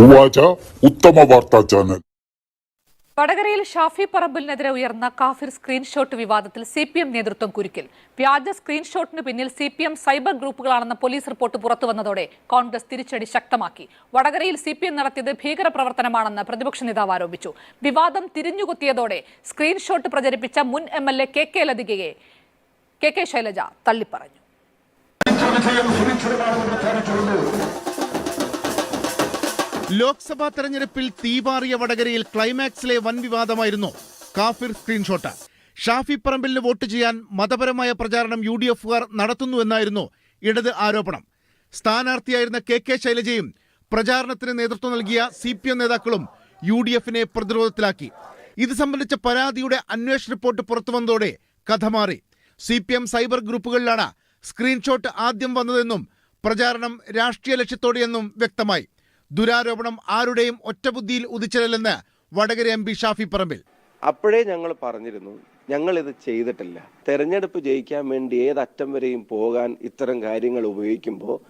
ഉവാച ഉത്തമ വാർത്താ ചാനൽ. വടകരയിൽ ഷാഫി പറമ്പിലിനെതിരെ ഉയർന്ന കാഫിർ സ്ക്രീൻഷോട്ട് വിവാദത്തിൽ സി പി എം നേതൃത്വം കുരുക്കിൽ. വ്യാജ സ്ക്രീൻഷോട്ടിന് പിന്നിൽ സി പി എം സൈബർ ഗ്രൂപ്പുകളാണെന്ന പോലീസ് റിപ്പോർട്ട് പുറത്തുവന്നതോടെ കോൺഗ്രസ് തിരിച്ചടി ശക്തമാക്കി. വടകരയിൽ സി പി എം നടത്തിയത് ഭീകരപ്രവർത്തനമാണെന്ന് പ്രതിപക്ഷ നേതാവ് ആരോപിച്ചു. വിവാദം തിരിഞ്ഞുകുത്തിയതോടെ സ്ക്രീൻഷോട്ട് പ്രചരിപ്പിച്ച മുൻ M L A K K ലതികയെ K K Shailaja തള്ളിപ്പറഞ്ഞു. ലോക്സഭാ തെരഞ്ഞെടുപ്പിൽ തീപാറിയ വടകരയിൽ ക്ലൈമാക്സിലെ വൻ വിവാദമായിരുന്നു. കാഫിർ സ്ക്രീൻഷോട്ട്. ഷാഫി പറമ്പിലിന് വോട്ട് ചെയ്യാൻ മതപരമായ പ്രചാരണം യു ഡി എഫുകാർ നടത്തുന്നുവെന്നായിരുന്നു ഇടത് ആരോപണം. സ്ഥാനാർത്ഥിയായിരുന്ന കെ കെ ശൈലജയും പ്രചാരണത്തിന് നേതൃത്വം നൽകിയ സി പി എം നേതാക്കളും യു ഡി എഫിനെ പ്രതിരോധത്തിലാക്കി. ഇത് സംബന്ധിച്ച പരാതിയുടെ അന്വേഷണ റിപ്പോർട്ട് പുറത്തുവന്നതോടെ കഥ മാറി. സി പി എം സൈബർ ഗ്രൂപ്പുകളിലാണ് സ്ക്രീൻഷോട്ട് ആദ്യം വന്നതെന്നും പ്രചാരണം രാഷ്ട്രീയ ലക്ഷ്യത്തോടെയെന്നും വ്യക്തമായി. ദുരാരോപണം ആരുടെയും ഒറ്റബുദ്ധിയിൽ ഉദിച്ചതല്ലെന്ന് വടകര എം പി ഷാഫി പറമ്പിൽ. അപ്പോഴേ ഞങ്ങൾ പറഞ്ഞിരുന്നു ഞങ്ങൾ ഇത് ചെയ്തിട്ടില്ല. തെരഞ്ഞെടുപ്പ് ജയിക്കാൻ വേണ്ടി ഏതറ്റം വരെയും പോകാൻ ഇത്തരം കാര്യങ്ങൾ ഉപയോഗിക്കുമ്പോൾ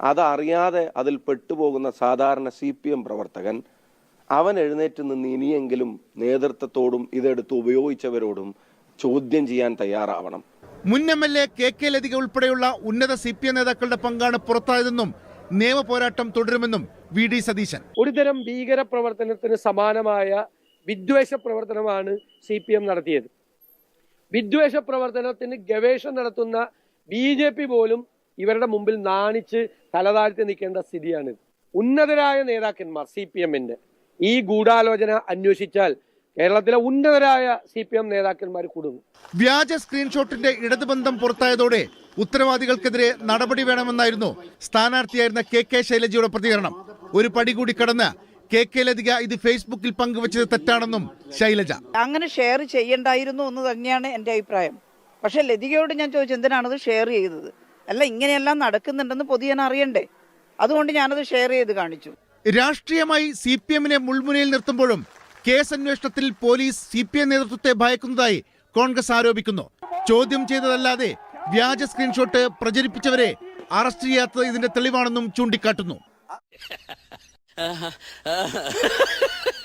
അതറിയാതെ അതിൽ പെട്ടുപോകുന്ന സാധാരണ സി പി എം പ്രവർത്തകൻ അവൻ എഴുന്നേറ്റ് നിന്ന് ഇനിയെങ്കിലും നേതൃത്വത്തോടും ഇതെടുത്ത് ഉപയോഗിച്ചവരോടും ചോദ്യം ചെയ്യാൻ തയ്യാറാവണം. മുൻ M L A K K Lathika ഉൾപ്പെടെയുള്ള ഉന്നത സി പി എം നേതാക്കളുടെ പങ്കാണ് പുറത്തായതെന്നും നിയമ പോരാട്ടം തുടരുമെന്നും വി ഡി സതീശൻ. ഒരുതരം ഭീകര പ്രവർത്തനത്തിന് സമാനമായ വിദ്വേഷ പ്രവർത്തനമാണ് സി പി എം നടത്തിയത്. വിദ്വേഷ പ്രവർത്തനത്തിന് ഗവേഷണം നടത്തുന്ന ബി ജെ പി പോലും ഇവരുടെ മുമ്പിൽ നാണിച്ച് തലതാഴ്ത്തി നിൽക്കേണ്ട സ്ഥിതിയാണ് ഉന്നതരായ നേതാക്കന്മാർ സി പി എമ്മിന്റെ ഈ ഗൂഢാലോചന അന്വേഷിച്ചാൽ കേരളത്തിലെ ഉന്നതരായ സി പി എം നേതാക്കന്മാർ കുടുങ്ങും വ്യാജ സ്ക്രീൻഷോട്ടിന്റെ ഇടതുബന്ധം പുറത്തായതോടെ ഉത്തരവാദികൾക്കെതിരെ നടപടി വേണമെന്നായിരുന്നു സ്ഥാനാർത്ഥിയായിരുന്ന കെ കെ ശൈലജയുടെ പ്രതികരണം. ഒരു പടി കൂടി കടന്ന് കെ കെ ലതിക ഇത് ഫേസ്ബുക്കിൽ പങ്കുവച്ചത് തെറ്റാണെന്നും ശൈലജ. അങ്ങനെ ഷെയർ ചെയ്യണ്ടായിരുന്നു എന്ന് തന്നെയാണ് എന്റെ അഭിപ്രായം. പക്ഷെ ലതികയോട് ഞാൻ ചോദിച്ചു എന്തിനാണത് ഷെയർ ചെയ്തത്? അല്ല ഇങ്ങനെയെല്ലാം നടക്കുന്നുണ്ടെന്ന് പൊതുജനം അറിയണ്ടേ. അതുകൊണ്ട് ഞാനത് ഷെയർ ചെയ്ത് കാണിച്ചു. രാഷ്ട്രീയമായി സി പി എമ്മിനെ മുൾമുനയിൽ നിർത്തുമ്പോഴും കേസ് അന്വേഷണത്തിൽ പോലീസ് സി പി എം നേതൃത്വത്തെ ഭയക്കുന്നതായി കോൺഗ്രസ് ആരോപിക്കുന്നു. ചോദ്യം ചെയ്തതല്ലാതെ വ്യാജ സ്ക്രീൻഷോട്ട് പ്രചരിപ്പിച്ചവരെ അറസ്റ്റ് ചെയ്യാത്തത് ഇതിന്റെ തെളിവാണെന്നും ചൂണ്ടിക്കാട്ടുന്നു.